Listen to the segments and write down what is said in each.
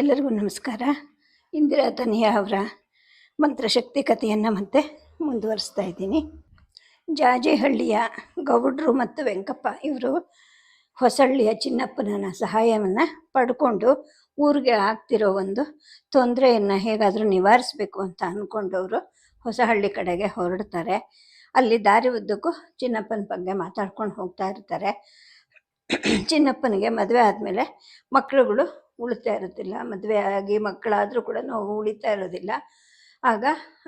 ಎಲ್ಲರಿಗೂ ನಮಸ್ಕಾರ. ಇಂದಿರಾ ತನಿಯಾ ಅವರ ಮಂತ್ರಶಕ್ತಿ ಕಥೆಯನ್ನು ಮತ್ತೆ ಮುಂದುವರಿಸ್ತಾ ಇದ್ದೀನಿ. ಜಾಜೇಹಳ್ಳಿಯ ಗೌಡ್ರು ಮತ್ತು ವೆಂಕಪ್ಪ ಇವರು ಹೊಸಳ್ಳಿಯ ಚಿನ್ನಪ್ಪನ ಸಹಾಯವನ್ನು ಪಡ್ಕೊಂಡು ಊರಿಗೆ ಆಗ್ತಿರೋ ಒಂದು ತೊಂದರೆಯನ್ನು ಹೇಗಾದರೂ ನಿವಾರಿಸಬೇಕು ಅಂತ ಅಂದ್ಕೊಂಡವರು ಹೊಸಹಳ್ಳಿ ಕಡೆಗೆ ಹೊರಡ್ತಾರೆ. ಅಲ್ಲಿ ದಾರಿ ಉದ್ದಕ್ಕೂ ಚಿನ್ನಪ್ಪನ ಬಗ್ಗೆ ಮಾತಾಡ್ಕೊಂಡು ಹೋಗ್ತಾ ಇರ್ತಾರೆ. ಚಿನ್ನಪ್ಪನಿಗೆ ಮದುವೆ ಆದಮೇಲೆ ಮಕ್ಕಳುಗಳು ಉಳಿತಾ ಇರೋದಿಲ್ಲ, ಮದುವೆ ಆಗಿ ಮಕ್ಕಳಾದರೂ ಕೂಡ ಉಳಿತಾ ಇರೋದಿಲ್ಲ. ಆಗ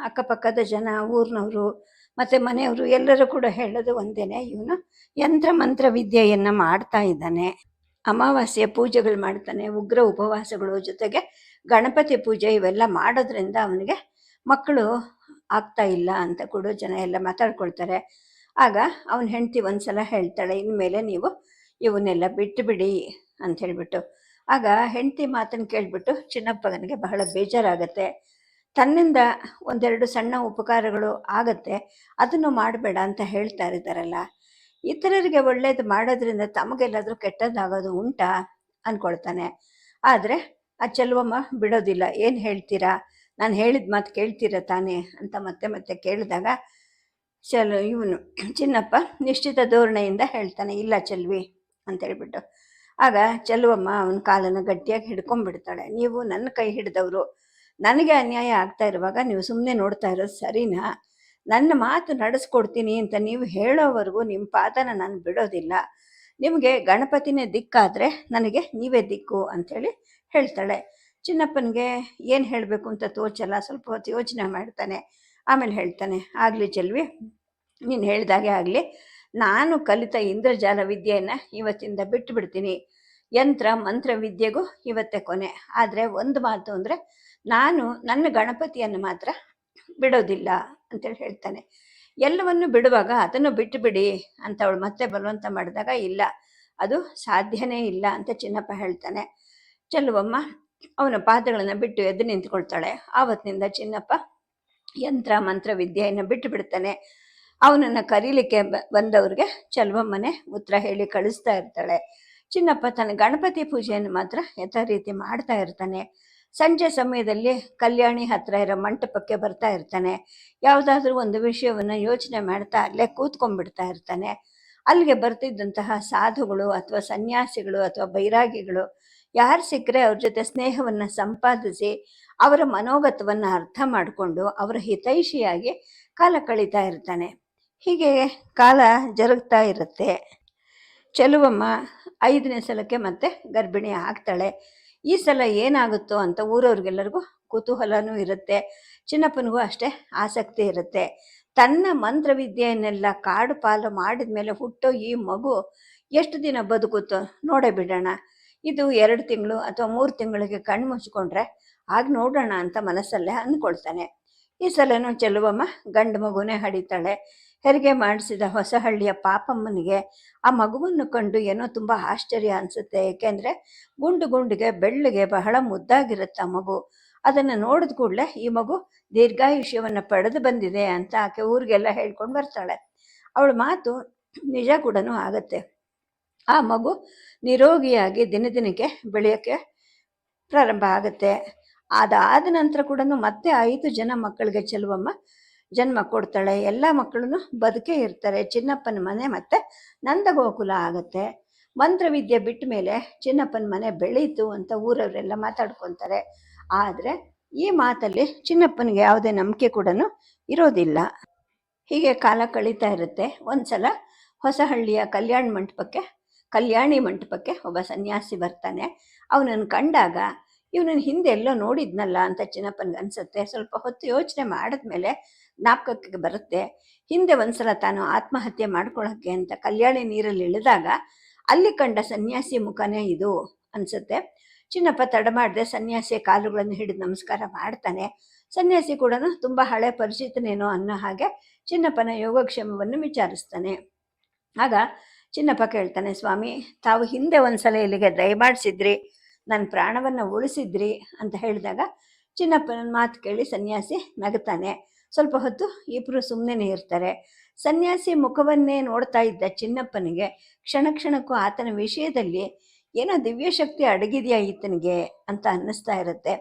ಅಕ್ಕಪಕ್ಕದ ಜನ, ಊರಿನವರು ಮತ್ತು ಮನೆಯವರು ಎಲ್ಲರೂ ಕೂಡ ಹೇಳೋದು ಒಂದೇನೆ, ಇವನು ಯಂತ್ರ ಮಂತ್ರ ವಿದ್ಯೆಯನ್ನು ಮಾಡ್ತಾ ಇದ್ದಾನೆ. ಅಮಾವಾಸ್ಯೆ ಪೂಜೆಗಳು ಮಾಡ್ತಾನೆ, ಉಗ್ರ ಉಪವಾಸಗಳು ಜೊತೆಗೆ ಗಣಪತಿ ಪೂಜೆ ಇವೆಲ್ಲ ಮಾಡೋದ್ರಿಂದ ಅವನಿಗೆ ಮಕ್ಕಳು ಆಗ್ತಾ ಇಲ್ಲ ಅಂತ ಕೂಡ ಜನ ಎಲ್ಲ ಮಾತಾಡ್ಕೊಳ್ತಾರೆ. ಆಗ ಅವನ ಹೆಂಡತಿ ಒಂದ್ಸಲ ಹೇಳ್ತಾಳೆ, ಇನ್ಮೇಲೆ ನೀವು ಇವನ್ನೆಲ್ಲ ಬಿಟ್ಟು ಬಿಡಿ ಅಂತ ಹೇಳ್ಬಿಟ್ಟು ಆಗ ಹೆಂಡತಿ ಮಾತನ್ನು ಕೇಳಿಬಿಟ್ಟು ಚಿನ್ನಪ್ಪಗನಿಗೆ ಬಹಳ ಬೇಜಾರಾಗತ್ತೆ. ತನ್ನಿಂದ ಒಂದೆರಡು ಸಣ್ಣ ಉಪಕಾರಗಳು ಆಗತ್ತೆ. ಅದನ್ನು ಮಾಡಬೇಡ ಅಂತ ಹೇಳ್ತಾ ಇದ್ದಾರಲ್ಲ. ಇತರರಿಗೆ ಒಳ್ಳೇದು ಮಾಡೋದ್ರಿಂದ ತಮಗೆಲ್ಲಾದರೂ ಕೆಟ್ಟದ್ದಾಗೋದು ಉಂಟಾ ಅಂದ್ಕೊಳ್ತಾನೆ ಆದರೆ ಆ ಚೆಲುವಮ್ಮ ಬಿಡೋದಿಲ್ಲ. ಏನು ಹೇಳ್ತೀರಾ? ನಾನು ಹೇಳಿದ ಮಾತು ಕೇಳ್ತೀರಾ ತಾನೇ ಅಂತ ಮತ್ತೆ ಮತ್ತೆ ಕೇಳಿದಾಗ ಚಲು ಇವನು ಚಿನ್ನಪ್ಪ ನಿಶ್ಚಿತ ಧೋರಣೆಯಿಂದ ಹೇಳ್ತಾನೆ, ಇಲ್ಲ ಚೆಲ್ವಿ ಅಂತ ಹೇಳ್ಬಿಟ್ಟು. ಆಗ ಚೆಲುವಮ್ಮ, ಅವನ ಕಾಲನ್ನು ಗಟ್ಟಿಯಾಗಿ ಹಿಡ್ಕೊಂಡ್ಬಿಡ್ತಾಳೆ ನೀವು ನನ್ನ ಕೈ ಹಿಡಿದವರು, ನನಗೆ ಅನ್ಯಾಯ ಆಗ್ತಾ ಇರುವಾಗ ನೀವು ಸುಮ್ಮನೆ ನೋಡ್ತಾ ಇರೋದು ಸರಿನಾ? ನನ್ನ ಮಾತು ನಡೆಸ್ಕೊಡ್ತೀನಿ ಅಂತ ನೀವು ಹೇಳೋವರೆಗೂ ನಿಮ್ಮ ಪಾದನ ನಾನು ಬಿಡೋದಿಲ್ಲ. ನಿಮಗೆ ಗಣಪತಿನೇ ದಿಕ್ಕಾದರೆ ನನಗೆ ನೀವೇ ದಿಕ್ಕು ಅಂಥೇಳಿ ಹೇಳ್ತಾಳೆ. ಚಿನ್ನಪ್ಪನಿಗೆ ಏನು ಹೇಳಬೇಕು ಅಂತ ತೋಚಲ್ಲ, ಸ್ವಲ್ಪ ಹೊತ್ತು ಯೋಚನೆ ಮಾಡ್ತಾನೆ. ಆಮೇಲೆ ಹೇಳ್ತಾನೆ, ಆಗಲಿ ಚೆಲ್ವಿ, ನೀನು ಹೇಳ್ದಾಗೆ ಆಗಲಿ. ನಾನು ಕಲಿತ ಇಂದ್ರಜಾಲ ವಿದ್ಯೆಯನ್ನು ಇವತ್ತಿಂದ ಬಿಟ್ಟು ಬಿಡ್ತೀನಿ. ಯಂತ್ರ, ಮಂತ್ರ ವಿದ್ಯೆಗೂ ಇವತ್ತೇ ಕೊನೆ. ಆದರೆ ಒಂದು ಮಾತು ಅಂದರೆ ನಾನು ನನ್ನ ಗಣಪತಿಯನ್ನು ಮಾತ್ರ ಬಿಡೋದಿಲ್ಲ ಅಂತೇಳಿ ಹೇಳ್ತಾನೆ. ಎಲ್ಲವನ್ನು ಬಿಡುವಾಗ ಅದನ್ನು ಬಿಟ್ಟು ಬಿಡಿ ಅಂತ ಅವಳು ಮತ್ತೆ ಬಲವಂತ ಮಾಡಿದಾಗ ಇಲ್ಲ, ಅದು ಸಾಧ್ಯನೇ ಇಲ್ಲ ಅಂತ ಚಿನ್ನಪ್ಪ ಹೇಳ್ತಾನೆ. ಚೆಲ್ಲುವಮ್ಮ, ಅವನ ಪಾದಗಳನ್ನು ಬಿಟ್ಟು ಎದ್ದು ನಿಂತ್ಕೊಳ್ತಾಳೆ. ಆವತ್ತಿನಿಂದ ಚಿನ್ನಪ್ಪ ಯಂತ್ರ, ಮಂತ್ರ ವಿದ್ಯೆಯನ್ನು ಬಿಟ್ಟು ಬಿಡ್ತಾನೆ. ಅವನನ್ನು ಕರೀಲಿಕ್ಕೆ ಬಂದವ್ರಿಗೆ ಚೆಲುವಮ್ಮನೆ ಉತ್ತರ ಹೇಳಿ ಕಳಿಸ್ತಾ ಇರ್ತಾಳೆ. ಚಿನ್ನಪ್ಪ ತನ್ನ ಗಣಪತಿ ಪೂಜೆಯನ್ನು ಮಾತ್ರ ಯಥಾ ರೀತಿ ಮಾಡ್ತಾ ಇರ್ತಾನೆ. ಸಂಜೆ ಸಮಯದಲ್ಲಿ ಕಲ್ಯಾಣಿ ಹತ್ರ ಇರೋ ಮಂಟಪಕ್ಕೆ ಬರ್ತಾ ಇರ್ತಾನೆ. ಯಾವುದಾದ್ರೂ ಒಂದು ವಿಷಯವನ್ನು ಯೋಚನೆ ಮಾಡ್ತಾ ಅಲ್ಲೇ ಕೂತ್ಕೊಂಡ್ಬಿಡ್ತಾ ಇರ್ತಾನೆ. ಅಲ್ಲಿಗೆ ಬರ್ತಿದ್ದಂತಹ ಸಾಧುಗಳು ಅಥವಾ ಸನ್ಯಾಸಿಗಳು ಅಥವಾ ಬೈರಾಗಿಗಳು ಯಾರು ಸಿಕ್ಕರೆ ಅವ್ರ ಜೊತೆ ಸ್ನೇಹವನ್ನು ಸಂಪಾದಿಸಿ ಅವರ ಮನೋಗತವನ್ನು ಅರ್ಥ ಮಾಡಿಕೊಂಡು ಅವರ ಹಿತೈಷಿಯಾಗಿ ಕಾಲ ಕಳೀತಾ ಇರ್ತಾನೆ. ಹೀಗೆ ಕಾಲ ಜರುಗ್ತಾ ಇರುತ್ತೆ. ಚೆಲುವಮ್ಮ ಐದನೇ ಸಲಕ್ಕೆ ಮತ್ತೆ ಗರ್ಭಿಣಿ ಆಗ್ತಾಳೆ. ಈ ಸಲ ಏನಾಗುತ್ತೋ ಅಂತ ಊರವ್ರಿಗೆಲ್ಲರಿಗೂ ಕುತೂಹಲನೂ ಇರುತ್ತೆ. ಚಿನ್ನಪ್ಪನಿಗೂ ಅಷ್ಟೇ ಆಸಕ್ತಿ ಇರುತ್ತೆ. ತನ್ನ ಮಂತ್ರವಿದ್ಯೆಯನ್ನೆಲ್ಲ ಕಾಡು ಪಾಲು ಮಾಡಿದ ಮೇಲೆ ಹುಟ್ಟೋ ಈ ಮಗು ಎಷ್ಟು ದಿನ ಬದುಕುತ್ತೋ ನೋಡೇ ಬಿಡೋಣ. ಇದು ಎರಡು ತಿಂಗಳು ಅಥವಾ ಮೂರು ತಿಂಗಳಿಗೆ ಕಣ್ಣು ಮುಚ್ಕೊಂಡ್ರೆ ಆಗ ನೋಡೋಣ ಅಂತ ಮನಸ್ಸಲ್ಲೇ ಅಂದ್ಕೊಳ್ತಾನೆ. ಈ ಸಲನೂ ಚೆಲುವಮ್ಮ ಗಂಡು ಮಗುನೇ ಹಡಿತಾಳೆ. ಹೆರಿಗೆ ಮಾಡಿಸಿದ ಹೊಸಹಳ್ಳಿಯ ಪಾಪಮ್ಮನಿಗೆ ಆ ಮಗುವನ್ನು ಕಂಡು ಏನೋ ತುಂಬ ಆಶ್ಚರ್ಯ ಅನಿಸುತ್ತೆ. ಏಕೆಂದರೆ ಗುಂಡು ಗುಂಡಿಗೆ ಬೆಳ್ಳಿಗೆ ಬಹಳ ಮುದ್ದಾಗಿರುತ್ತೆ ಆ ಮಗು. ಅದನ್ನು ನೋಡಿದ ಕೂಡಲೇ ಈ ಮಗು ದೀರ್ಘಾಯುಷ್ಯವನ್ನು ಪಡೆದು ಬಂದಿದೆ ಅಂತ ಆಕೆ ಊರಿಗೆಲ್ಲ ಹೇಳ್ಕೊಂಡು ಬರ್ತಾಳೆ. ಅವಳ ಮಾತು ನಿಜ ಕೂಡ ಆಗತ್ತೆ. ಆ ಮಗು ನಿರೋಗಿಯಾಗಿ ದಿನ ದಿನಕ್ಕೆ ಬೆಳೆಯೋಕ್ಕೆ ಪ್ರಾರಂಭ ಆಗುತ್ತೆ. ಅದಾದ ನಂತರ ಕೂಡ ಮತ್ತೆ ಐದು ಜನ ಮಕ್ಕಳಿಗೆ ಚೆಲುವಮ್ಮ ಜನ್ಮ ಕೊಡ್ತಾಳೆ, ಎಲ್ಲ ಮಕ್ಕಳು ಬದುಕೇ ಇರ್ತಾರೆ. ಚಿನ್ನಪ್ಪನ ಮನೆ ಮತ್ತೆ ನಂದಗೋಕುಲ ಆಗುತ್ತೆ. ಮಂತ್ರವಿದ್ಯೆ ಬಿಟ್ಟ ಮೇಲೆ ಚಿನ್ನಪ್ಪನ ಮನೆ ಬೆಳೀತು ಅಂತ ಊರವರೆಲ್ಲ ಮಾತಾಡ್ಕೊತಾರೆ. ಆದರೆ ಈ ಮಾತಲ್ಲಿ ಚಿನ್ನಪ್ಪನಿಗೆ ಯಾವುದೇ ನಂಬಿಕೆ ಕೂಡ ಇರೋದಿಲ್ಲ. ಹೀಗೆ ಕಾಲ ಕಳೀತಾ ಇರುತ್ತೆ. ಒಂದ್ಸಲ ಹೊಸಹಳ್ಳಿಯ ಕಲ್ಯಾಣ ಮಂಟಪಕ್ಕೆ, ಕಲ್ಯಾಣಿ ಮಂಟಪಕ್ಕೆ ಒಬ್ಬ ಸನ್ಯಾಸಿ ಬರ್ತಾನೆ. ಅವನನ್ನು ಕಂಡಾಗ, ಇವನನ್ನು ಹಿಂದೆ ಎಲ್ಲೋ ನೋಡಿದ್ನಲ್ಲ ಅಂತ ಚಿನ್ನಪ್ಪನಿಗೆ ಅನ್ಸುತ್ತೆ. ಸ್ವಲ್ಪ ಹೊತ್ತು ಯೋಚನೆ ಮಾಡಿದ್ಮೇಲೆ ಜ್ಞಾಪಕಕ್ಕೆ ಬರುತ್ತೆ. ಹಿಂದೆ ಒಂದ್ಸಲ ತಾನು ಆತ್ಮಹತ್ಯೆ ಮಾಡ್ಕೊಳ್ಳೋಕ್ಕೆ ಅಂತ ಕಲ್ಯಾಣಿ ನೀರಲ್ಲಿ ಇಳಿದಾಗ ಅಲ್ಲಿ ಕಂಡ ಸನ್ಯಾಸಿ ಮುಖನೇ ಇದು ಅನ್ಸುತ್ತೆ. ಚಿನ್ನಪ್ಪ ತಡ ಮಾಡದೆ ಸನ್ಯಾಸಿಯ ಕಾಲುಗಳನ್ನು ಹಿಡಿದು ನಮಸ್ಕಾರ ಮಾಡ್ತಾನೆ. ಸನ್ಯಾಸಿ ಕೂಡ ತುಂಬ ಹಳೆ ಪರಿಚಿತನೇನೋ ಅನ್ನೋ ಹಾಗೆ ಚಿನ್ನಪ್ಪನ ಯೋಗಕ್ಷೇಮವನ್ನು ವಿಚಾರಿಸ್ತಾನೆ. ಆಗ ಚಿನ್ನಪ್ಪ ಕೇಳ್ತಾನೆ, ಸ್ವಾಮಿ, ತಾವು ಹಿಂದೆ ಒಂದ್ಸಲ ಇಲ್ಲಿಗೆ ದಯಮಾಡಿಸಿದ್ರಿ, ನನ್ನ ಪ್ರಾಣವನ್ನು ಉಳಿಸಿದ್ರಿ ಅಂತ ಹೇಳಿದಾಗ ಚಿನ್ನಪ್ಪನ ಮಾತು ಕೇಳಿ ಸನ್ಯಾಸಿ ನಗುತ್ತಾನೆ ಸ್ವಲ್ಪ ಹೊತ್ತು ಇಬ್ಬರು ಸುಮ್ಮನೆ ಇರ್ತಾರೆ. ಸನ್ಯಾಸಿ ಮುಖವನ್ನೇ ನೋಡ್ತಾ ಇದ್ದ ಚಿನ್ನಪ್ಪನಿಗೆ ಕ್ಷಣ ಕ್ಷಣಕ್ಕೂ ಆತನ ವಿಷಯದಲ್ಲಿ, ಏನೋ ದಿವ್ಯಶಕ್ತಿ ಅಡಗಿದೆಯಾ ಈತನಿಗೆ? ಅಂತ ಅನ್ನಿಸ್ತಾ ಇರುತ್ತೆ.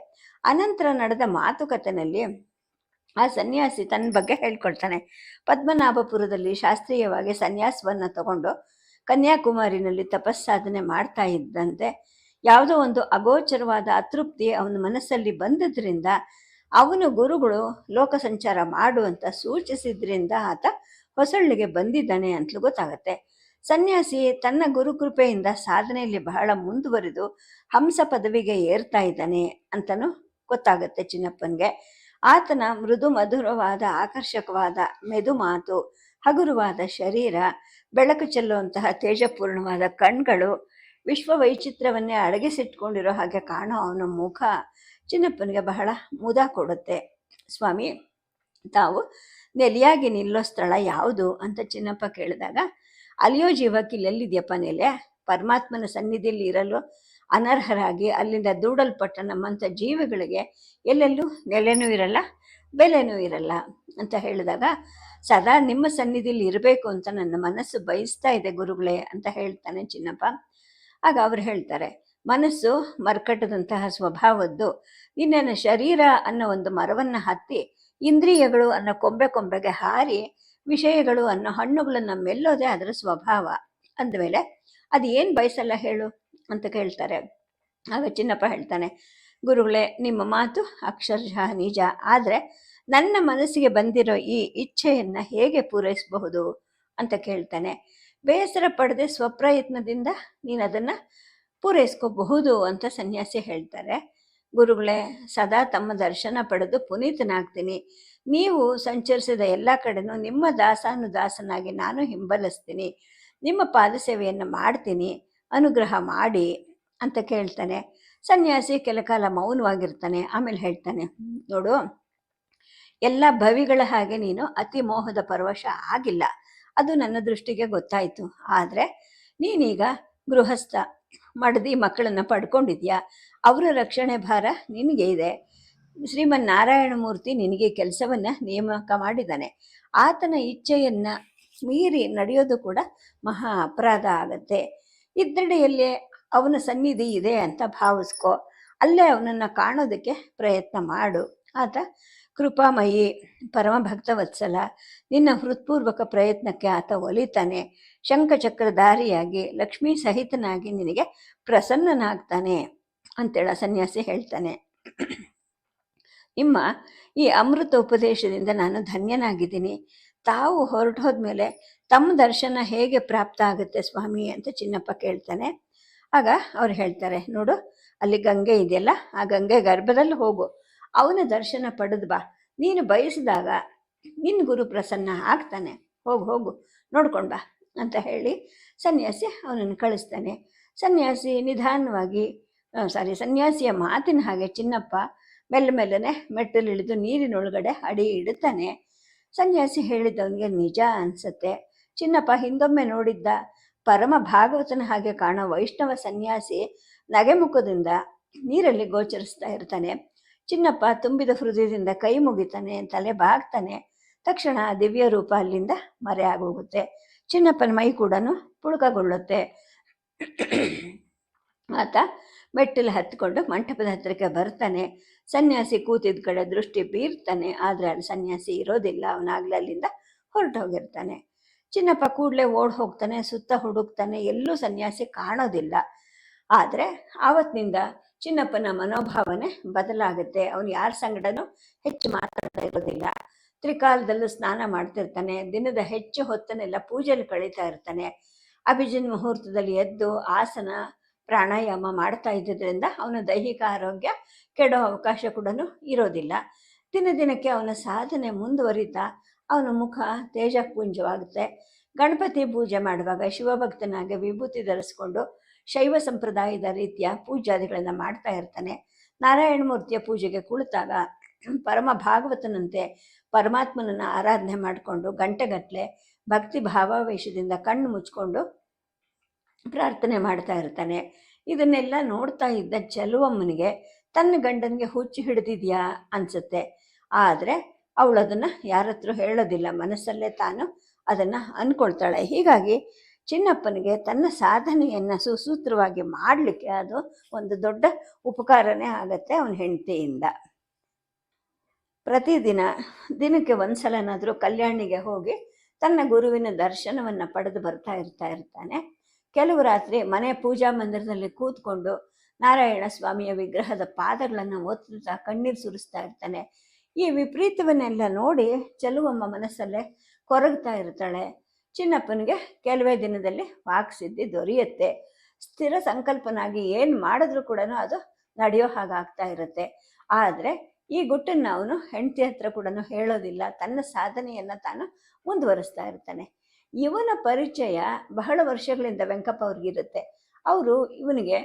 ಅನಂತರ ನಡೆದ ಮಾತುಕತೆನಲ್ಲಿ ಆ ಸನ್ಯಾಸಿ ತನ್ನ ಬಗ್ಗೆ ಹೇಳ್ಕೊಳ್ತಾನೆ. ಪದ್ಮನಾಭಪುರದಲ್ಲಿ ಶಾಸ್ತ್ರೀಯವಾಗಿ ಸನ್ಯಾಸವನ್ನು ತಗೊಂಡು ಕನ್ಯಾಕುಮಾರಿನಲ್ಲಿ ತಪಸ್ಸಾಧನೆ ಮಾಡ್ತಾ ಇದ್ದಂತೆ. ಯಾವುದೋ ಒಂದು ಅಗೋಚರವಾದ ಅತೃಪ್ತಿ ಅವನ ಮನಸ್ಸಲ್ಲಿ ಬಂದದ್ರಿಂದ ಅವನು ಗುರುಗಳು ಲೋಕ ಸಂಚಾರ ಮಾಡು ಅಂತ ಸೂಚಿಸಿದ್ರಿಂದ ಆತ ಹೊಸಳ್ಳಿಗೆ ಬಂದಿದ್ದಾನೆ ಅಂತಲೂ ಗೊತ್ತಾಗತ್ತೆ. ಸನ್ಯಾಸಿ ತನ್ನ ಗುರುಕೃಪೆಯಿಂದ ಸಾಧನೆಯಲ್ಲಿ ಬಹಳ ಮುಂದುವರೆದು ಹಂಸ ಪದವಿಗೆ ಏರ್ತಾ ಇದ್ದಾನೆ ಅಂತಲೂ ಗೊತ್ತಾಗತ್ತೆ ಚಿನ್ನಪ್ಪನಿಗೆ. ಆತನ ಮೃದು ಮಧುರವಾದ ಆಕರ್ಷಕವಾದ ಮೆದು ಮಾತು, ಹಗುರವಾದ ಶರೀರ, ಬೆಳಕು ಚೆಲ್ಲುವಂತಹ ತೇಜಪೂರ್ಣವಾದ ಕಣ್ಗಳು ವಿಶ್ವ ವೈಚಿತ್ರ್ಯವನ್ನೇ ಅಡಗಿಸಿಟ್ಕೊಂಡಿರೋ ಹಾಗೆ ಕಾಣೋ ಅವನ ಮುಖ ಚಿನ್ನಪ್ಪನಿಗೆ ಬಹಳ ಮುದ ಕೊಡುತ್ತೆ. ಸ್ವಾಮಿ, ತಾವು ನೆಲೆಯಾಗಿ ನಿಲ್ಲೋ ಸ್ಥಳ ಯಾವುದು ಅಂತ ಚಿನ್ನಪ್ಪ ಕೇಳಿದಾಗ, ಅಲ್ಲಿಯೋ ಜೀವಕ್ಕೆ ಇಲ್ಲೆಲ್ಲಿದೆಯಪ್ಪ ನೆಲೆ? ಪರಮಾತ್ಮನ ಸನ್ನಿಧಿಯಲ್ಲಿ ಇರಲು ಅನರ್ಹರಾಗಿ ಅಲ್ಲಿಂದ ದೂಡಲ್ಪಟ್ಟ ನಮ್ಮಂಥ ಜೀವಿಗಳಿಗೆ ಎಲ್ಲೆಲ್ಲೂ ನೆಲೆನೂ ಇರಲ್ಲ, ಬೆಲೆನೂ ಇರಲ್ಲ ಅಂತ ಹೇಳಿದಾಗ, ಸದಾ ನಿಮ್ಮ ಸನ್ನಿಧಿಯಲ್ಲಿ ಇರಬೇಕು ಅಂತ ನನ್ನ ಮನಸ್ಸು ಬಯಸ್ತಾ ಇದೆ ಗುರುಗಳೇ ಅಂತ ಹೇಳ್ತಾನೆ ಚಿನ್ನಪ್ಪ. ಆಗ ಅವ್ರು ಹೇಳ್ತಾರೆ ಮನಸ್ಸು ಮರ್ಕಟದಂತಹ ಸ್ವಭಾವದ್ದು. ಇನ್ನೇನು ಶರೀರ ಅನ್ನೋ ಒಂದು ಮರವನ್ನು ಹತ್ತಿ, ಇಂದ್ರಿಯಗಳು ಅನ್ನೋ ಕೊಂಬೆ ಕೊಂಬೆಗೆ ಹಾರಿ, ವಿಷಯಗಳು ಅನ್ನೋ ಹಣ್ಣುಗಳನ್ನು ಮೆಲ್ಲೋದೇ ಅದರ ಸ್ವಭಾವ. ಅಂದಮೇಲೆ, ಅದು ಏನು ಬಯಸಲ್ಲ ಹೇಳು ಅಂತ ಕೇಳ್ತಾರೆ. ಆಗ ಚಿನ್ನಪ್ಪ ಹೇಳ್ತಾನೆ, ಗುರುಗಳೇ, ನಿಮ್ಮ ಮಾತು ಅಕ್ಷರಶಃ ನಿಜ. ಆದರೆ ನನ್ನ ಮನಸ್ಸಿಗೆ ಬಂದಿರೋ ಈ ಇಚ್ಛೆಯನ್ನು ಹೇಗೆ ಪೂರೈಸಬಹುದು? ಅಂತ ಕೇಳ್ತಾನೆ. ಬೇಸರ ಪಡೆದೇ ಸ್ವಪ್ರಯತ್ನದಿಂದ ನೀನು ಅದನ್ನು ಪೂರೈಸ್ಕೋಬಹುದು ಅಂತ ಸನ್ಯಾಸಿ ಹೇಳ್ತಾರೆ. ಗುರುಗಳೇ, ಸದಾ ತಮ್ಮ ದರ್ಶನ ಪಡೆದು ಪುನೀತನಾಗ್ತೀನಿ. ನೀವು ಸಂಚರಿಸಿದ ಎಲ್ಲ ಕಡೆನೂ ನಿಮ್ಮ ದಾಸಾನುದಾಸನಾಗಿ ನಾನು ಹಿಂಬಲಿಸ್ತೀನಿ. ನಿಮ್ಮ ಪಾದಸೇವೆಯನ್ನು ಮಾಡ್ತೀನಿ, ಅನುಗ್ರಹ ಮಾಡಿ ಅಂತ ಕೇಳ್ತಾನೆ. ಸನ್ಯಾಸಿ ಕೆಲ ಕಾಲ ಮೌನವಾಗಿರ್ತಾನೆ, ಆಮೇಲೆ ಹೇಳ್ತಾನೆ, ನೋಡು, ಎಲ್ಲ ಭವಿಗಳ ಹಾಗೆ ನೀನು ಅತಿ ಮೋಹದ ಪರವಶ ಆಗಿಲ್ಲ. ಅದು ನನ್ನ ದೃಷ್ಟಿಗೆ ಗೊತ್ತಾಯಿತು. ಆದರೆ ನೀನೀಗ ಗೃಹಸ್ಥ. ಮಡದಿ ಮಕ್ಕಳನ್ನ ಪಡ್ಕೊಂಡಿದ್ಯಾ? ಅವರ ರಕ್ಷಣೆ ಭಾರ ನಿನಗೆ ಇದೆ. ಶ್ರೀಮನ್ ನಾರಾಯಣ ಮೂರ್ತಿ ನಿನಗೆ ಕೆಲಸವನ್ನ ನೇಮಕ ಮಾಡಿದ್ದಾನೆ. ಆತನ ಇಚ್ಛೆಯನ್ನ ಮೀರಿ ನಡೆಯೋದು ಕೂಡ ಮಹಾ ಅಪರಾಧ ಆಗತ್ತೆ. ಇದ್ದಡೆಯಲ್ಲೇ ಅವನ ಸನ್ನಿಧಿ ಇದೆ ಅಂತ ಭಾವಿಸ್ಕೋ. ಅಲ್ಲೇ ಅವನನ್ನ ಕಾಣೋದಕ್ಕೆ ಪ್ರಯತ್ನ ಮಾಡು. ಆತ ಕೃಪಾಮಯಿ ಪರಮ ಭಕ್ತವತ್ಸಲ ನಿನ್ನ ಹೃತ್ಪೂರ್ವಕ ಪ್ರಯತ್ನಕ್ಕೆ ಆತ ಒಲಿತಾನೆ. ಶಂಖಚಕ್ರಧಾರಿಯಾಗಿ ಲಕ್ಷ್ಮೀ ಸಹಿತನಾಗಿ ನಿನಗೆ ಪ್ರಸನ್ನನಾಗ್ತಾನೆ ಅಂತೇಳ ಸನ್ಯಾಸಿ ಹೇಳ್ತಾನೆ. ನಿಮ್ಮ ಈ ಅಮೃತ ಉಪದೇಶದಿಂದ ನಾನು ಧನ್ಯನಾಗಿದ್ದೀನಿ. ತಾವು ಹೊರಟೋದ್ಮೇಲೆ ತಮ್ಮ ದರ್ಶನ ಹೇಗೆ ಪ್ರಾಪ್ತ ಆಗುತ್ತೆ ಸ್ವಾಮಿ ಅಂತ ಚಿನ್ನಪ್ಪ ಕೇಳ್ತಾನೆ. ಆಗ ಅವ್ರು ಹೇಳ್ತಾರೆ, ನೋಡು, ಅಲ್ಲಿ ಗಂಗೆ ಇದೆಯಲ್ಲ, ಆ ಗಂಗೆ ಗರ್ಭದಲ್ಲಿ ಹೋಗು. ಅವನ ದರ್ಶನ ಪಡೆದು ಬಾ. ನೀನು ಬಯಸಿದಾಗ ನಿನ್ನ ಗುರು ಪ್ರಸನ್ನ ಆಗ್ತಾನೆ. ಹೋಗು ಹೋಗು, ನೋಡ್ಕೊಂಡು ಬಾ ಅಂತ ಹೇಳಿ ಸನ್ಯಾಸಿ ಅವನನ್ನು ಕಳಿಸ್ತಾನೆ. ಸನ್ಯಾಸಿ ನಿಧಾನವಾಗಿ ಸಾರಿ ಸನ್ಯಾಸಿಯ ಮಾತಿನ ಹಾಗೆ ಚಿನ್ನಪ್ಪ ಮೆಲ್ಲ ಮೆಲ್ಲನೆ ಮೆಟ್ಟಲಿಳಿದು ನೀರಿನೊಳಗಡೆ ಅಡಿ ಇಡುತ್ತಾನೆ. ಸನ್ಯಾಸಿ ಹೇಳಿದವನಿಗೆ ನಿಜ ಅನಿಸುತ್ತೆ. ಚಿನ್ನಪ್ಪ ಹಿಂದೊಮ್ಮೆ ನೋಡಿದ್ದ ಪರಮ ಭಾಗವತನ ಹಾಗೆ ಕಾಣೋ ವೈಷ್ಣವ ಸನ್ಯಾಸಿ ನಗೆಮುಖದಿಂದ ನೀರಲ್ಲಿ ಗೋಚರಿಸ್ತಾ ಇರ್ತಾನೆ. ಚಿನ್ನಪ್ಪ ತುಂಬಿದ ಹೃದಯದಿಂದ ಕೈ ಮುಗಿತಾನೆ, ತಲೆ ಬಾಗ್ತಾನೆ. ತಕ್ಷಣ ದಿವ್ಯ ರೂಪ ಅಲ್ಲಿಂದ ಮರೆ ಆಗೋಗುತ್ತೆ. ಚಿನ್ನಪ್ಪನ ಮೈ ಕೂಡ ಪುಳಕಗೊಳ್ಳುತ್ತೆ. ಆತ ಮೆಟ್ಟಲು ಹತ್ಕೊಂಡು ಮಂಟಪದ ಹತ್ತಿರಕ್ಕೆ ಬರ್ತಾನೆ. ಸನ್ಯಾಸಿ ಕೂತಿದ ಕಡೆ ದೃಷ್ಟಿ ಬೀರ್ತಾನೆ. ಆದರೆ ಅಲ್ಲಿ ಸನ್ಯಾಸಿ ಇರೋದಿಲ್ಲ. ಅವನಾಗ್ಲೇ ಅಲ್ಲಿಂದ ಹೊರಟೋಗಿರ್ತಾನೆ. ಚಿನ್ನಪ್ಪ ಕೂಡಲೇ ಓಡ್ ಹೋಗ್ತಾನೆ, ಸುತ್ತ ಹುಡುಕ್ತಾನೆ. ಎಲ್ಲೂ ಸನ್ಯಾಸಿ ಕಾಣೋದಿಲ್ಲ. ಆದರೆ ಆವತ್ತಿನಿಂದ ಚಿನ್ನಪ್ಪನ ಮನೋಭಾವನೆ ಬದಲಾಗುತ್ತೆ. ಅವನು ಯಾರ ಸಂಗಡನೂ ಹೆಚ್ಚು ಮಾತಾಡ್ತಾ ಇರೋದಿಲ್ಲ. ತ್ರಿಕಾಲದಲ್ಲೂ ಸ್ನಾನ ಮಾಡ್ತಿರ್ತಾನೆ. ದಿನದ ಹೆಚ್ಚು ಹೊತ್ತನ್ನೆಲ್ಲ ಪೂಜೆಯಲ್ಲಿ ಕಳೀತಾ ಇರ್ತಾನೆ. ಅಭಿಜಿನ್ ಮುಹೂರ್ತದಲ್ಲಿ ಎದ್ದು ಆಸನ, ಪ್ರಾಣಾಯಾಮ ಮಾಡ್ತಾ ಇದ್ದುದರಿಂದ ಅವನ ದೈಹಿಕ ಆರೋಗ್ಯ ಕೆಡೋ ಅವಕಾಶ ಕೂಡ ಇರೋದಿಲ್ಲ. ದಿನ ದಿನಕ್ಕೆ ಅವನ ಸಾಧನೆ ಮುಂದುವರಿತಾ ಅವನ ಮುಖ ತೇಜಪುಂಜವಾಗುತ್ತೆ. ಗಣಪತಿ ಪೂಜೆ ಮಾಡುವಾಗ ಶಿವಭಕ್ತನಾಗಿ ವಿಭೂತಿ ಧರಿಸ್ಕೊಂಡು ಶೈವ ಸಂಪ್ರದಾಯದ ರೀತಿಯ ಪೂಜಾದಿಗಳನ್ನು ಮಾಡ್ತಾ ಇರ್ತಾನೆ. ನಾರಾಯಣ ಮೂರ್ತಿಯ ಪೂಜೆಗೆ ಕುಳಿತಾಗ ಪರಮ ಭಾಗವತನಂತೆ ಪರಮಾತ್ಮನನ್ನು ಆರಾಧನೆ ಮಾಡಿಕೊಂಡು ಗಂಟೆಗಟ್ಟಲೆ ಭಕ್ತಿ ಭಾವಾವೇಶದಿಂದ ಕಣ್ಣು ಮುಚ್ಕೊಂಡು ಪ್ರಾರ್ಥನೆ ಮಾಡ್ತಾ ಇರ್ತಾನೆ. ಇದನ್ನೆಲ್ಲ ನೋಡ್ತಾ ಇದ್ದ ಚೆಲುವಮ್ಮನಿಗೆ, ತನ್ನ ಗಂಡನಿಗೆ ಹುಚ್ಚು ಹಿಡಿದಿದ್ಯಾ? ಅನ್ಸುತ್ತೆ. ಆದರೆ ಅವಳು ಅದನ್ನು ಯಾರ ಹೇಳೋದಿಲ್ಲ, ಮನಸ್ಸಲ್ಲೇ ತಾನು ಅದನ್ನು ಅಂದ್ಕೊಳ್ತಾಳೆ ಹೀಗಾಗಿ ಚಿನ್ನಪ್ಪನಿಗೆ ತನ್ನ ಸಾಧನೆಯನ್ನು ಸುಸೂತ್ರವಾಗಿ ಮಾಡಲಿಕ್ಕೆ ಅದು ಒಂದು ದೊಡ್ಡ ಉಪಕಾರನೇ ಆಗತ್ತೆ ಅವನ ಹೆಂಡತಿಯಿಂದ. ಪ್ರತಿದಿನ ದಿನಕ್ಕೆ ಒಂದ್ಸಲನಾದರೂ ಕಲ್ಯಾಣಿಗೆ ಹೋಗಿ ತನ್ನ ಗುರುವಿನ ದರ್ಶನವನ್ನು ಪಡೆದು ಬರ್ತಾ ಇರ್ತಾ ಇರ್ತಾನೆ. ಕೆಲವು ರಾತ್ರಿ ಮನೆ ಪೂಜಾ ಮಂದಿರದಲ್ಲಿ ಕೂತ್ಕೊಂಡು ನಾರಾಯಣ ಸ್ವಾಮಿಯ ವಿಗ್ರಹದ ಪಾದಗಳನ್ನು ಒತ್ತುತ್ತಾ ಕಣ್ಣೀರು ಸುರಿಸ್ತಾ ಇರ್ತಾನೆ. ಈ ವಿಪರೀತವನ್ನೆಲ್ಲ ನೋಡಿ ಚೆಲುವಮ್ಮ ಮನಸ್ಸಲ್ಲೇ ಕೊರಗ್ತಾ ಇರ್ತಾಳೆ. ಚಿನ್ನಪ್ಪನಿಗೆ ಕೆಲವೇ ದಿನದಲ್ಲಿ ವಾಕ್ಸಿದ್ಧಿ ದೊರೆಯುತ್ತೆ. ಸ್ಥಿರ ಸಂಕಲ್ಪನಾಗಿ ಏನು ಮಾಡಿದ್ರೂ ಕೂಡ ಅದು ನಡೆಯೋ ಹಾಗಾಗ್ತಾ ಇರುತ್ತೆ. ಆದರೆ ಈ ಗುಟ್ಟನ್ನು ಅವನು ಹೆಂಡತಿ ಹತ್ರ ಕೂಡ ಹೇಳೋದಿಲ್ಲ. ತನ್ನ ಸಾಧನೆಯನ್ನು ತಾನು ಮುಂದುವರಿಸ್ತಾ ಇರ್ತಾನೆ. ಇವನ ಪರಿಚಯ ಬಹಳ ವರ್ಷಗಳಿಂದ ವೆಂಕಪ್ಪ ಅವ್ರಿಗಿರುತ್ತೆ ಅವರು ಇವನಿಗೆ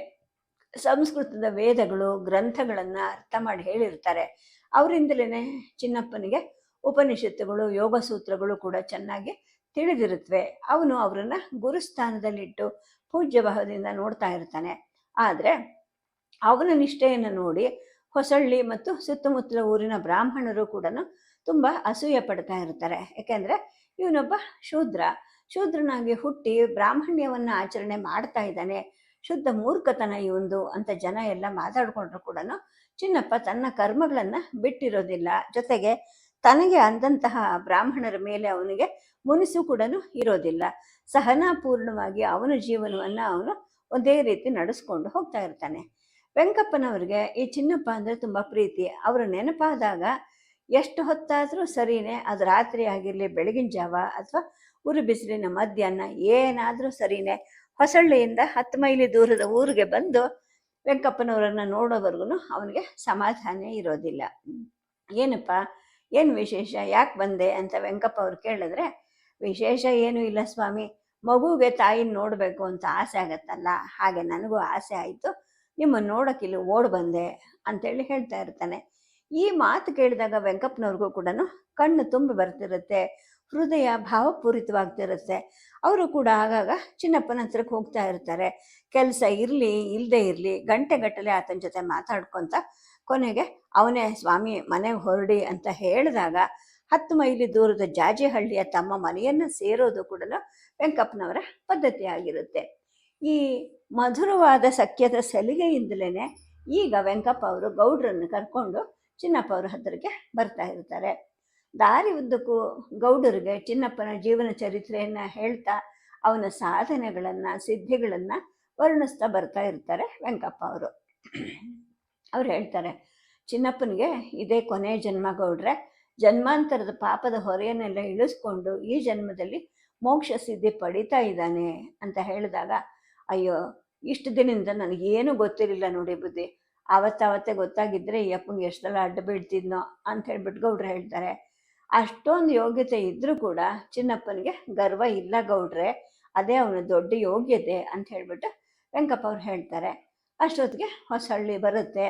ಸಂಸ್ಕೃತದ ವೇದಗಳು, ಗ್ರಂಥಗಳನ್ನು ಅರ್ಥ ಮಾಡಿ ಹೇಳಿರ್ತಾರೆ. ಅವರಿಂದಲೇ ಚಿನ್ನಪ್ಪನಿಗೆ ಉಪನಿಷತ್ತುಗಳು ಯೋಗ ಸೂತ್ರಗಳು ಕೂಡ ಚೆನ್ನಾಗಿ ತಿಳಿದಿರುತ್ತವೆ. ಅವನು ಅವರನ್ನ ಗುರುಸ್ಥಾನದಲ್ಲಿಟ್ಟು ಪೂಜ್ಯ ಭಾವದಿಂದ ನೋಡ್ತಾ ಇರ್ತಾನೆ. ಆದರೆ ಅವನ ನಿಷ್ಠೆಯನ್ನು ನೋಡಿ ಹೊಸಳ್ಳಿ ಮತ್ತು ಸುತ್ತಮುತ್ತಲ ಊರಿನ ಬ್ರಾಹ್ಮಣರು ಕೂಡ ತುಂಬ ಅಸೂಯೆ ಪಡ್ತಾ ಇರ್ತಾರೆ. ಯಾಕೆಂದರೆ ಇವನೊಬ್ಬ ಶೂದ್ರ. ಶೂದ್ರನಾಗಿ ಹುಟ್ಟಿ ಬ್ರಾಹ್ಮಣ್ಯವನ್ನು ಆಚರಣೆ ಮಾಡ್ತಾ ಇದ್ದಾನೆ. ಶುದ್ಧ ಮೂರ್ಖತನ ಇವಂದು ಅಂತ ಜನ ಎಲ್ಲ ಮಾತಾಡಿಕೊಂಡ್ರು ಕೂಡ ಚಿನ್ನಪ್ಪ ತನ್ನ ಕರ್ಮಗಳನ್ನು ಬಿಟ್ಟಿರೋದಿಲ್ಲ. ಜೊತೆಗೆ ತನಗೆ ಅಂದಂತಹ ಬ್ರಾಹ್ಮಣರ ಮೇಲೆ ಅವನಿಗೆ ಮುನಿಸು ಕೂಡ ಇರೋದಿಲ್ಲ. ಸಹನಾಪೂರ್ಣವಾಗಿ ಅವನ ಜೀವನವನ್ನು ಅವನು ಒಂದೇ ರೀತಿ ನಡೆಸ್ಕೊಂಡು ಹೋಗ್ತಾ ಇರ್ತಾನೆ. ವೆಂಕಪ್ಪನವ್ರಿಗೆ, ಈ ಚಿನ್ನಪ್ಪ ಅಂದರೆ ತುಂಬ ಪ್ರೀತಿ. ಅವರು ನೆನಪಾದಾಗ ಎಷ್ಟು ಹೊತ್ತಾದರೂ ಸರಿನೇ, ಅದು ರಾತ್ರಿ ಆಗಿರಲಿ, ಬೆಳಗಿನ ಜಾವ ಅಥವಾ ಉರು ಬಿಸಿಲಿನ ಮಧ್ಯಾಹ್ನ ಏನಾದರೂ ಸರಿನೇ, ಹೊಸಳ್ಳಿಯಿಂದ ಹತ್ತು ಮೈಲಿ ದೂರದ ಊರಿಗೆ ಬಂದು ವೆಂಕಪ್ಪನವರನ್ನು ನೋಡೋವರೆಗೂ ಅವನಿಗೆ ಸಮಾಧಾನ ಇರೋದಿಲ್ಲ. ಏನಪ್ಪ? ಏನು ವಿಶೇಷ? ಯಾಕೆ ಬಂದೆ ಅಂತ ವೆಂಕಪ್ಪ ಅವ್ರು ಕೇಳಿದ್ರೆ, ವಿಶೇಷ ಏನೂ ಇಲ್ಲ ಸ್ವಾಮಿ. ಮಗುಗೆ ತಾಯಿನ ನೋಡಬೇಕು ಅಂತ ಆಸೆ ಆಗತ್ತಲ್ಲ? ಹಾಗೆ ನನಗೂ ಆಸೆ ಆಯಿತು. ನಿಮ್ಮನ್ನು ನೋಡೋಕೆ ಇಲ್ಲಿ ಓಡ್ ಬಂದೆ ಅಂತೇಳಿ ಹೇಳ್ತಾ ಇರ್ತಾನೆ. ಈ ಮಾತು ಕೇಳಿದಾಗ ವೆಂಕಪ್ಪನವ್ರಿಗೂ ಕೂಡ ಕಣ್ಣು ತುಂಬಿ ಬರ್ತಿರುತ್ತೆ. ಹೃದಯ ಭಾವಪೂರಿತವಾಗ್ತಿರುತ್ತೆ. ಅವರು ಕೂಡ ಆಗಾಗ ಚಿನ್ನಪ್ಪನ ಹತ್ರಕ್ಕೆ ಹೋಗ್ತಾ ಇರ್ತಾರೆ. ಕೆಲಸ ಇರಲಿ ಇಲ್ಲದೆ ಇರಲಿ, ಗಂಟೆಗಟ್ಟಲೆ ಆತನ ಜೊತೆ ಮಾತಾಡ್ಕೊತ ಕೊನೆಗೆ ಅವನೇ ಸ್ವಾಮಿ ಮನೆಗೆ ಹೊರಡಿ ಅಂತ ಹೇಳಿದಾಗ ಹತ್ತು ಮೈಲಿ ದೂರದ ಜಾಜಿಹಳ್ಳಿಯ ತಮ್ಮ ಮನೆಯನ್ನು ಸೇರೋದು ಕೂಡ ವೆಂಕಪ್ಪನವರ ಪದ್ಧತಿಯಾಗಿರುತ್ತೆ. ಈ ಮಧುರವಾದ ಸಖ್ಯದ ಸಲಿಗೆಯಿಂದಲೇ ಈಗ ವೆಂಕಪ್ಪ ಅವರು ಗೌಡ್ರನ್ನು ಕರ್ಕೊಂಡು ಚಿನ್ನಪ್ಪ ಅವರ ಹತ್ತಿರಕ್ಕೆ ಬರ್ತಾ ಇರ್ತಾರೆ. ದಾರಿ ಉದ್ದಕ್ಕೂ ಗೌಡರಿಗೆ ಚಿನ್ನಪ್ಪನ ಜೀವನ ಚರಿತ್ರೆಯನ್ನು ಹೇಳ್ತಾ ಅವನ ಸಾಧನೆಗಳನ್ನು, ಸಿದ್ಧಿಗಳನ್ನು ವರ್ಣಿಸ್ತಾ ಬರ್ತಾ ಇರ್ತಾರೆ ವೆಂಕಪ್ಪ ಅವರು. ಅವ್ರು ಹೇಳ್ತಾರೆ, ಚಿನ್ನಪ್ಪನಿಗೆ ಇದೇ ಕೊನೆಯ ಜನ್ಮ ಗೌಡ್ರೆ ಜನ್ಮಾಂತರದ ಪಾಪದ ಹೊರೆಯನ್ನೆಲ್ಲ ಇಳಿಸ್ಕೊಂಡು ಈ ಜನ್ಮದಲ್ಲಿ ಮೋಕ್ಷ ಸಿದ್ಧಿ ಪಡಿತಾ ಇದ್ದಾನೆ ಅಂತ ಹೇಳಿದಾಗ, ಅಯ್ಯೋ, ಇಷ್ಟು ದಿನದಿಂದ ನನಗೇನು ಗೊತ್ತಿರಲಿಲ್ಲ ನೋಡಿ ಬುದ್ಧಿ. ಆವತ್ತಾವತ್ತೇ ಗೊತ್ತಾಗಿದ್ದರೆ ಈ ಅಪ್ಪಂಗೆ ಎಷ್ಟೆಲ್ಲ ಅಡ್ಡ ಬೀಳ್ತಿದ್ನೋ ಅಂತ ಹೇಳ್ಬಿಟ್ಟು ಗೌಡ್ರು ಹೇಳ್ತಾರೆ. ಅಷ್ಟೊಂದು ಯೋಗ್ಯತೆ ಇದ್ದರೂ ಕೂಡ ಚಿನ್ನಪ್ಪನಿಗೆ ಗರ್ವ ಇಲ್ಲ ಗೌಡ್ರೆ. ಅದೇ ಅವನ ದೊಡ್ಡ ಯೋಗ್ಯತೆ ಅಂತ ಹೇಳ್ಬಿಟ್ಟು ವೆಂಕಪ್ಪ ಅವ್ರು ಹೇಳ್ತಾರೆ. ಅಷ್ಟೊತ್ತಿಗೆ ಹೊಸಳ್ಳಿ ಬರುತ್ತೆ.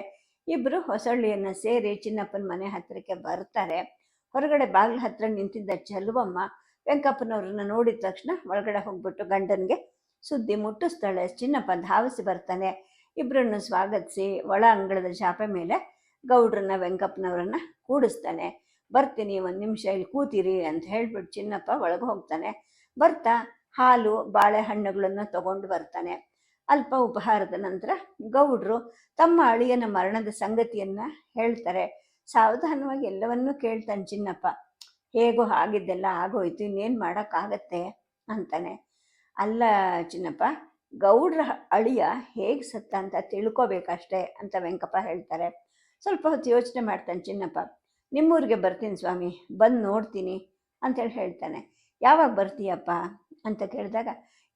ಇಬ್ಬರು ಹೊಸಳ್ಳಿಯನ್ನು ಸೇರಿ ಚಿನ್ನಪ್ಪನ ಮನೆ ಹತ್ತಿರಕ್ಕೆ ಬರ್ತಾರೆ. ಹೊರಗಡೆ ಬಾಗಿಲ ಹತ್ತಿರ ನಿಂತಿದ್ದ ಚೆಲುವಮ್ಮ ವೆಂಕಪ್ಪನವ್ರನ್ನ ನೋಡಿದ ತಕ್ಷಣ ಒಳಗಡೆ ಹೋಗ್ಬಿಟ್ಟು ಗಂಡನಿಗೆ ಸುದ್ದಿ ಮುಟ್ಟಿಸ್ತಾಳೆ. ಚಿನ್ನಪ್ಪ ಧಾವಿಸಿ ಬರ್ತಾನೆ. ಇಬ್ಬರನ್ನು ಸ್ವಾಗತಿಸಿ ಒಳ ಅಂಗಳದ ಶಾಪೆ ಮೇಲೆ ಗೌಡ್ರನ್ನ ವೆಂಕಪ್ಪನವರನ್ನ ಕೂಡಿಸ್ತಾನೆ. ಬರ್ತೀನಿ, ಒಂದು ನಿಮಿಷ ಇಲ್ಲಿ ಕೂತಿರಿ ಅಂತ ಹೇಳ್ಬಿಟ್ಟು ಚಿನ್ನಪ್ಪ ಒಳಗೆ ಹೋಗ್ತಾನೆ. ಬರ್ತಾ ಹಾಲು, ಬಾಳೆಹಣ್ಣುಗಳನ್ನು ತಗೊಂಡು ಬರ್ತಾನೆ. ಅಲ್ಪ ಉಪಹಾರದ ನಂತರ ಗೌಡ್ರು ತಮ್ಮ ಅಳಿಯನ ಮರಣದ ಸಂಗತಿಯನ್ನ ಹೇಳ್ತಾರೆ. ಸಾವಧಾನವಾಗಿ ಎಲ್ಲವನ್ನೂ ಕೇಳ್ತಾನೆ ಚಿನ್ನಪ್ಪ. ಹೇಗೋ ಆಗಿದ್ದೆಲ್ಲ ಆಗೋಯ್ತು, ಇನ್ನೇನು ಮಾಡೋಕ್ಕಾಗತ್ತೆ ಅಂತಾನೆ. ಅಲ್ಲ ಚಿನ್ನಪ್ಪ, ಗೌಡ್ರ ಅಳಿಯ ಹೇಗೆ ಸತ್ತ ಅಂತ ತಿಳ್ಕೋಬೇಕಷ್ಟೇ ಅಂತ ವೆಂಕಪ್ಪ ಹೇಳ್ತಾರೆ. ಸ್ವಲ್ಪ ಹೊತ್ತು ಯೋಚನೆ ಮಾಡ್ತಾನೆ ಚಿನ್ನಪ್ಪ. ನಿಮ್ಮೂರಿಗೆ ಬರ್ತೀನಿ ಸ್ವಾಮಿ, ಬಂದು ನೋಡ್ತೀನಿ ಅಂತೇಳಿ ಹೇಳ್ತಾನೆ. ಯಾವಾಗ ಬರ್ತೀಯಪ್ಪ? ಅಂತ ಕೇಳಿದಾಗ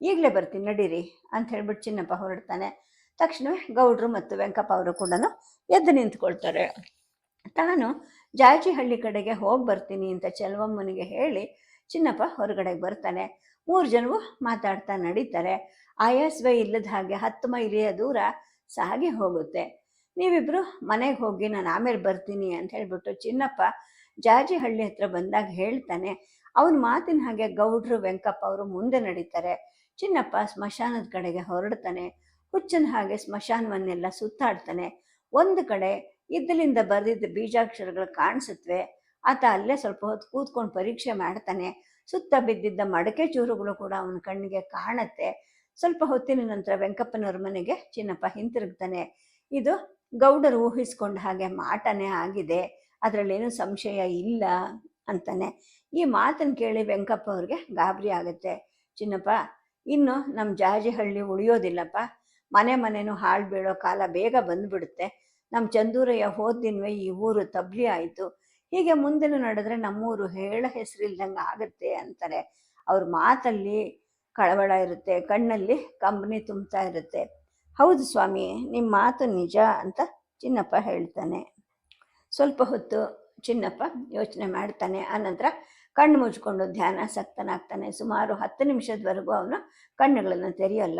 ಈಗಲೇ ಬರ್ತೀನಿ, ನಡೀರಿ ಅಂತ ಹೇಳ್ಬಿಟ್ಟು ಚಿನ್ನಪ್ಪ ಹೊರಡ್ತಾನೆ. ತಕ್ಷಣವೇ ಗೌಡ್ರು ಮತ್ತು ವೆಂಕಪ್ಪ ಅವರು ಕೂಡ ಎದ್ದು ನಿಂತ್ಕೊಳ್ತಾರೆ. ತಾನು ಜಾಜಿಹಳ್ಳಿ ಕಡೆಗೆ ಹೋಗಿ ಬರ್ತೀನಿ ಅಂತ ಚೆಲುವಮ್ಮನಿಗೆ ಹೇಳಿ ಚಿನ್ನಪ್ಪ ಹೊರಗಡೆಗೆ ಬರ್ತಾನೆ. ಮೂರು ಜನವು ಮಾತಾಡ್ತಾ ನಡೀತಾರೆ. ಆಯಾಸವೇ ಇಲ್ಲದ ಹಾಗೆ ಹತ್ತು ಮೈಲಿಯ ದೂರ ಸಾಗಿ ಹೋಗುತ್ತೆ. ನೀವಿಬ್ರು ಮನೆಗೆ ಹೋಗಿ ನಾನು ಆಮೇಲೆ ಬರ್ತೀನಿ ಅಂತ ಹೇಳ್ಬಿಟ್ಟು ಚಿನ್ನಪ್ಪ ಜಾಜಿಹಳ್ಳಿ ಹತ್ರ ಬಂದಾಗ ಹೇಳ್ತಾನೆ, ಅವನ ಮಾತಿನ ಹಾಗೆ ಗೌಡ್ರು, ವೆಂಕಪ್ಪ ಅವರು ಮುಂದೆ ನಡೀತಾರೆ. ಚಿನ್ನಪ್ಪ ಸ್ಮಶಾನದ ಕಡೆಗೆ ಹೊರಡ್ತಾನೆ. ಹುಚ್ಚನ ಹಾಗೆ ಸ್ಮಶಾನವನ್ನೆಲ್ಲ ಸುತ್ತಾಡ್ತಾನೆ. ಒಂದು ಕಡೆ ಇದ್ದಲಿಂದ ಬರೆದಿದ್ದ ಬೀಜಾಕ್ಷರಗಳು ಕಾಣಿಸುತ್ತವೆ ಆತ ಅಲ್ಲೇ ಸ್ವಲ್ಪ ಹೊತ್ತು ಕೂತ್ಕೊಂಡು ಪರೀಕ್ಷೆ ಮಾಡ್ತಾನೆ. ಸುತ್ತ ಬಿದ್ದಿದ್ದ ಮಡಕೆ ಚೂರುಗಳು ಕೂಡ ಅವನ ಕಣ್ಣಿಗೆ ಕಾಣತ್ತೆ. ಸ್ವಲ್ಪ ಹೊತ್ತಿನ ನಂತರ ವೆಂಕಪ್ಪನವ್ರ ಮನೆಗೆ ಚಿನ್ನಪ್ಪ ಹಿಂತಿರುಗ್ತಾನೆ. ಇದು ಗೌಡರು ಊಹಿಸ್ಕೊಂಡ ಹಾಗೆ ಮಾಟನೇ ಆಗಿದೆ. ಅದರಲ್ಲೇನು ಸಂಶಯ ಇಲ್ಲ ಅಂತಾನೆ. ಈ ಮಾತನ್ನು ಕೇಳಿ ವೆಂಕಪ್ಪ ಅವ್ರಿಗೆ ಗಾಬರಿ ಆಗುತ್ತೆ. ಚಿನ್ನಪ್ಪ ಇನ್ನು ನಮ್ಮ ಜಾಜಿಹಳ್ಳಿ ಉಳಿಯೋದಿಲ್ಲಪ್ಪ. ಮನೆ ಮನೆನೂ ಹಾಳು ಬೀಳೋ ಕಾಲ ಬೇಗ ಬಂದ್ಬಿಡುತ್ತೆ. ನಮ್ಮ ಚಂದೂರಯ್ಯ ಹೋದ ದಿನವೇ ಈ ಊರು ತಬ್ಲಿ ಆಯಿತು. ಹೀಗೆ ಮುಂದಿನ ನಡೆದ್ರೆ ನಮ್ಮೂರು ಹೇಳ ಹೆಸರಿಲ್ದಂಗೆ ಆಗುತ್ತೆ ಅಂತಾರೆ. ಅವ್ರ ಮಾತಲ್ಲಿ ಕಳವಳ ಇರುತ್ತೆ, ಕಣ್ಣಲ್ಲಿ ಕಂಬನಿ ತುಂಬ್ತಾ ಇರುತ್ತೆ. ಹೌದು ಸ್ವಾಮಿ ನಿಮ್ಮ ಮಾತು ನಿಜ ಅಂತ ಚಿನ್ನಪ್ಪ ಹೇಳ್ತಾನೆ. ಸ್ವಲ್ಪ ಹೊತ್ತು ಚಿನ್ನಪ್ಪ ಯೋಚನೆ ಮಾಡ್ತಾನೆ. ಆನಂತರ ಕಣ್ಣು ಮುಚ್ಕೊಂಡು ಧ್ಯಾನಾಸಕ್ತನಾಗ್ತಾನೆ ಸುಮಾರು ಹತ್ತು ನಿಮಿಷದವರೆಗೂ ಅವನು ಕಣ್ಣುಗಳನ್ನು ತೆರೆಯಲ್ಲ.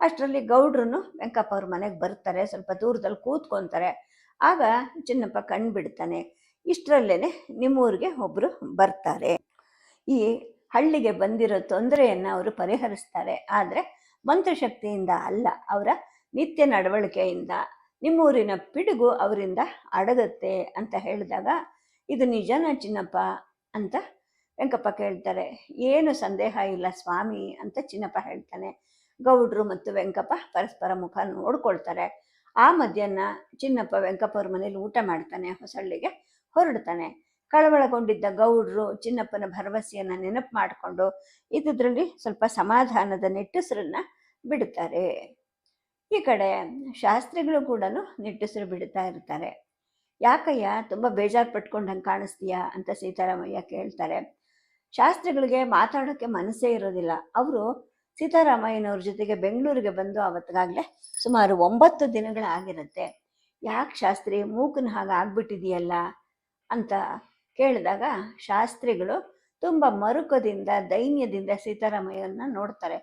ಅಷ್ಟರಲ್ಲಿ ಗೌಡ್ರು ವೆಂಕಪ್ಪ ಅವ್ರ ಮನೆಗೆ ಬರ್ತಾರೆ, ಸ್ವಲ್ಪ ದೂರದಲ್ಲಿ ಕೂತ್ಕೊತಾರೆ. ಆಗ ಚಿನ್ನಪ್ಪ ಕಣ್ಣು ಬಿಡ್ತಾನೆ. ಇಷ್ಟರಲ್ಲೇ ನಿಮ್ಮೂರಿಗೆ ಒಬ್ಬರು ಬರ್ತಾರೆ. ಈ ಹಳ್ಳಿಗೆ ಬಂದಿರೋ ತೊಂದರೆಯನ್ನು ಅವರು ಪರಿಹರಿಸ್ತಾರೆ. ಆದರೆ ಮಂತ್ರಶಕ್ತಿಯಿಂದ ಅಲ್ಲ, ಅವರ ನಿತ್ಯ ನಡವಳಿಕೆಯಿಂದ. ನಿಮ್ಮೂರಿನ ಪಿಡುಗು ಅವರಿಂದ ಅಡಗತ್ತೆ ಅಂತ ಹೇಳಿದಾಗ, ಇದು ನಿಜನ ಚಿನ್ನಪ್ಪ? ಅಂತ ವೆಂಕಪ್ಪ ಕೇಳ್ತಾರೆ, ಏನು ಸಂದೇಹ ಇಲ್ಲ ಸ್ವಾಮಿ ಅಂತ ಚಿನ್ನಪ್ಪ ಹೇಳ್ತಾನೆ. ಗೌಡ್ರು ಮತ್ತು ವೆಂಕಪ್ಪ ಪರಸ್ಪರ ಮುಖ ನೋಡ್ಕೊಳ್ತಾರೆ. ಆ ಮಧ್ಯಾಹ್ನ ಚಿನ್ನಪ್ಪ ವೆಂಕಪ್ಪವ್ರ ಮನೇಲಿ ಊಟ ಮಾಡ್ತಾನೆ, ಹೊಸಳ್ಳಿಗೆ ಹೊರಡ್ತಾನೆ. ಕಳವಳಗೊಂಡಿದ್ದ ಗೌಡ್ರು ಚಿನ್ನಪ್ಪನ ಭರವಸೆಯನ್ನು ನೆನಪು ಮಾಡಿಕೊಂಡು ಇದ್ರಲ್ಲಿ ಸ್ವಲ್ಪ ಸಮಾಧಾನದ ನಿಟ್ಟುಸಿರನ್ನ ಬಿಡುತ್ತಾರೆ ಈ ಕಡೆ ಶಾಸ್ತ್ರಿಗಳು ಕೂಡ ನಿಟ್ಟುಸಿರು ಬಿಡುತ್ತಾ ಇರ್ತಾರೆ. ಯಾಕಯ್ಯ, ತುಂಬ ಬೇಜಾರು ಪಟ್ಕೊಂಡಂಗೆ ಕಾಣಿಸ್ತೀಯಾ ಅಂತ ಸೀತಾರಾಮಯ್ಯ ಕೇಳ್ತಾರೆ. ಶಾಸ್ತ್ರಿಗಳಿಗೆ ಮಾತಾಡೋಕ್ಕೆ ಮನಸ್ಸೇ ಇರೋದಿಲ್ಲ. ಅವರು ಸೀತಾರಾಮಯ್ಯನವ್ರ ಜೊತೆಗೆ ಬೆಂಗಳೂರಿಗೆ ಬಂದು ಅವತ್ತಿಗಾಗಲೇ ಸುಮಾರು ಒಂಬತ್ತು ದಿನಗಳಾಗಿರುತ್ತೆ ಯಾಕೆ ಶಾಸ್ತ್ರಿ ಮೂಕನ ಹಾಗೆ ಆಗ್ಬಿಟ್ಟಿದೆಯಲ್ಲ ಅಂತ ಕೇಳಿದಾಗ ಶಾಸ್ತ್ರಿಗಳು ತುಂಬ ಮರುಕದಿಂದ, ದೈನ್ಯದಿಂದ ಸೀತಾರಾಮಯ್ಯನ ನೋಡ್ತಾರೆ.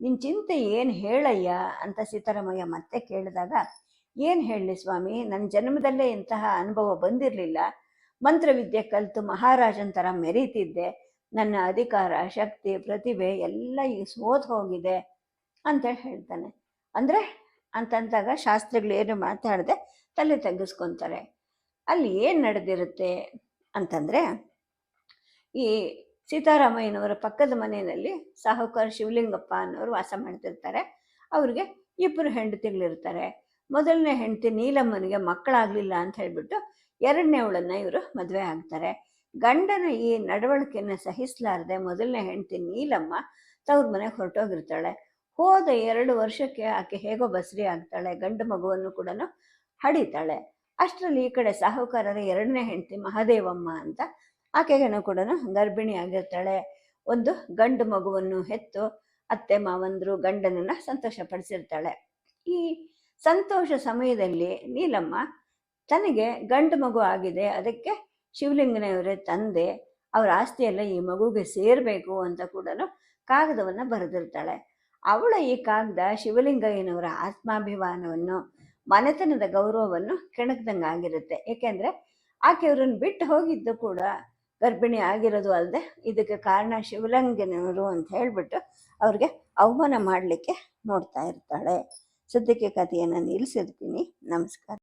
ನಿನ್ನ ಚಿಂತೆ ಏನು ಹೇಳಯ್ಯ ಅಂತ ಸೀತಾರಾಮಯ್ಯ ಮತ್ತೆ ಕೇಳಿದಾಗ, ಏನು ಹೇಳಲಿ ಸ್ವಾಮಿ ನನ್ನ ಜನ್ಮದಲ್ಲೇ ಇಂತಹ ಅನುಭವ ಬಂದಿರಲಿಲ್ಲ. ಮಂತ್ರವಿದ್ಯೆ ಕಲಿತು ಮಹಾರಾಜನ ಥರ ಮೆರೀತಿದ್ದೆ. ನನ್ನ ಅಧಿಕಾರ, ಶಕ್ತಿ, ಪ್ರತಿಭೆ ಎಲ್ಲ ಈಗ ಸೋತ್ ಹೋಗಿದೆ ಅಂತ ಹೇಳ್ತಾನೆ. ಅಂದರೆ ಅಂತಂದಾಗ ಶಾಸ್ತ್ರಗಳು ಏನು ಮಾತಾಡದೆ ತಲೆ ತಗ್ಗಿಸ್ಕೊತಾರೆ ಅಲ್ಲಿ ಏನು ನಡೆದಿರುತ್ತೆ ಅಂತಂದರೆ ಈ ಸೀತಾರಾಮಯ್ಯನವರ ಪಕ್ಕದ ಮನೆಯಲ್ಲಿ ಸಾಹುಕಾರ ಶಿವಲಿಂಗಪ್ಪ ಅನ್ನೋರು ವಾಸ ಮಾಡ್ತಿರ್ತಾರೆ. ಅವ್ರಿಗೆ ಇಬ್ಬರು ಹೆಂಡತಿಗಳಿರ್ತಾರೆ ಮೊದಲನೇ ಹೆಂಡತಿ ನೀಲಮ್ಮನಿಗೆ ಮಕ್ಕಳಾಗಲಿಲ್ಲ ಅಂತ ಹೇಳಿಬಿಟ್ಟು ಎರಡನೇ ಅವಳನ್ನು ಇವರು ಮದುವೆ ಆಗ್ತಾರೆ. ಗಂಡನ ಈ ನಡವಳಿಕೆಯನ್ನು ಸಹಿಸಲಾರದೆ ಮೊದಲನೇ ಹೆಂಡತಿ ನೀಲಮ್ಮ ತವ್ರ ಮನೆಗೆ ಹೊರಟೋಗಿರ್ತಾಳೆ. ಹೋದ ಎರಡು ವರ್ಷಕ್ಕೆ ಆಕೆ ಹೇಗೋ ಬಸರಿ ಆಗ್ತಾಳೆ, ಗಂಡು ಮಗುವನ್ನು ಕೂಡ ಹಡಿತಾಳೆ. ಅಷ್ಟರಲ್ಲಿ ಈ ಕಡೆ ಸಾಹುಕಾರರ ಎರಡನೇ ಹೆಂಡತಿ ಮಹಾದೇವಮ್ಮ ಅಂತ ಆಕೆಗೇನೂ ಕೂಡ ಗರ್ಭಿಣಿ ಆಗಿರ್ತಾಳೆ. ಒಂದು ಗಂಡು ಮಗುವನ್ನು ಹೆತ್ತು ಅತ್ತೆ ಮಾವಂದರು ಗಂಡನನ್ನು ಸಂತೋಷಪಡಿಸಿರ್ತಾಳೆ. ಈ ಸಂತೋಷ ಸಮಯದಲ್ಲಿ ನೀಲಮ್ಮ ತನಗೆ ಗಂಡು ಮಗು ಆಗಿದೆ, ಅದಕ್ಕೆ ಶಿವಲಿಂಗನವರೇ ತಂದೆ, ಅವರ ಆಸ್ತಿಯೆಲ್ಲ ಈ ಮಗುಗೆ ಸೇರಬೇಕು ಅಂತ ಕೂಡ ಕಾಗದವನ್ನು ಬರೆದಿರ್ತಾಳೆ. ಅವಳ ಈ ಕಾಗದ ಶಿವಲಿಂಗಯ್ಯನವರ ಆತ್ಮಾಭಿಮಾನವನ್ನು, ಮನೆತನದ ಗೌರವವನ್ನು ಕೆಣಕ್ದಂಗೆ ಆಗಿರುತ್ತೆ. ಏಕೆಂದರೆ ಆಕೆಯವ್ರನ್ನ ಬಿಟ್ಟು ಹೋಗಿದ್ದು ಕೂಡ ಗರ್ಭಿಣಿ ಆಗಿರೋದು ಅಲ್ಲದೆ ಇದಕ್ಕೆ ಕಾರಣ ಶಿವಲಿಂಗನವರು ಅಂತ ಹೇಳಿಬಿಟ್ಟು ಅವ್ರಿಗೆ ಅವಮಾನ ಮಾಡಲಿಕ್ಕೆ ನೋಡ್ತಾ ಇರ್ತಾಳೆ. ಸದ್ಯಕ್ಕೆ ಕಥೆಯನ್ನು ನಿಲ್ಲಿಸಿರ್ತೀನಿ ನಮಸ್ಕಾರ.